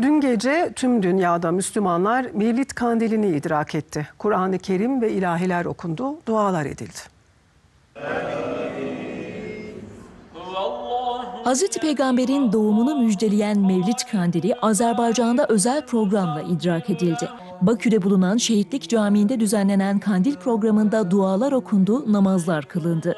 Dün gece tüm dünyada Müslümanlar Mevlid kandilini idrak etti. Kur'an-ı Kerim ve ilahiler okundu, dualar edildi. Hazreti Peygamber'in doğumunu müjdeleyen Mevlid Kandili Azerbaycan'da özel programla idrak edildi. Bakü'de bulunan Şehitlik Camii'nde düzenlenen kandil programında dualar okundu, namazlar kılındı.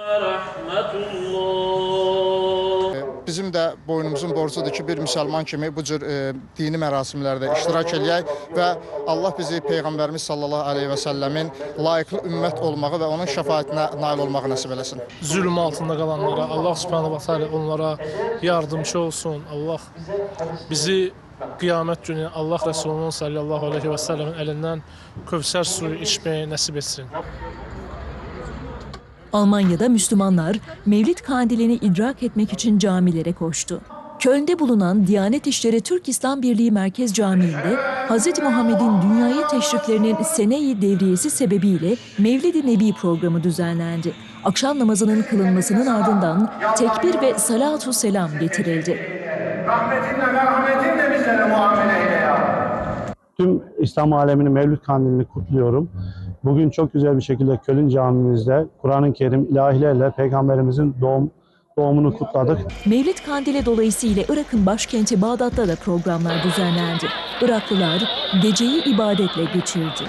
Bizim də boynumuzun borcudur ki, bir müsəlman kimi bu cür e, dini mərasimlərdə iştirak eləyək və Allah bizi Peyğəmbərimiz sallallahu əleyhi və səlləmin layiqli ümmət olmağı və onun şəfaətinə nail olmağı nəsib eləsin. zulm altında qalanlara Allah Subhanahu va taala onlara yardımcı olsun. Allah bizi qiyamət günü Allah Rəsulunun sallallahu əleyhi və səlləmin əlindən Kövsər suyu içməyi nəsib etsin. Almanya'da Müslümanlar Mevlid Kandilini idrak etmek için camilere koştu. Köln'de bulunan Diyanet İşleri Türk İslam Birliği Merkez Camii'nde Hz. Muhammed'in dünyaya teşriflerinin Sene-i Devriyesi sebebiyle Mevlid-i Nebi programı düzenlendi. Akşam namazının kılınmasının ardından tekbir ve salatu selam getirildi. Rahmetinle merhametinle bizlere muamele eyle ya. Tüm İslam aleminin Mevlüt Kandilini kutluyorum. Bugün çok güzel bir şekilde Köln Camimizde Kur'an-ı Kerim ilahilerle Peygamberimizin doğum doğumunu kutladık. Mevlid Kandili dolayısıyla Irak'ın başkenti Bağdat'ta da programlar düzenlendi. Iraklılar geceyi ibadetle geçirdi.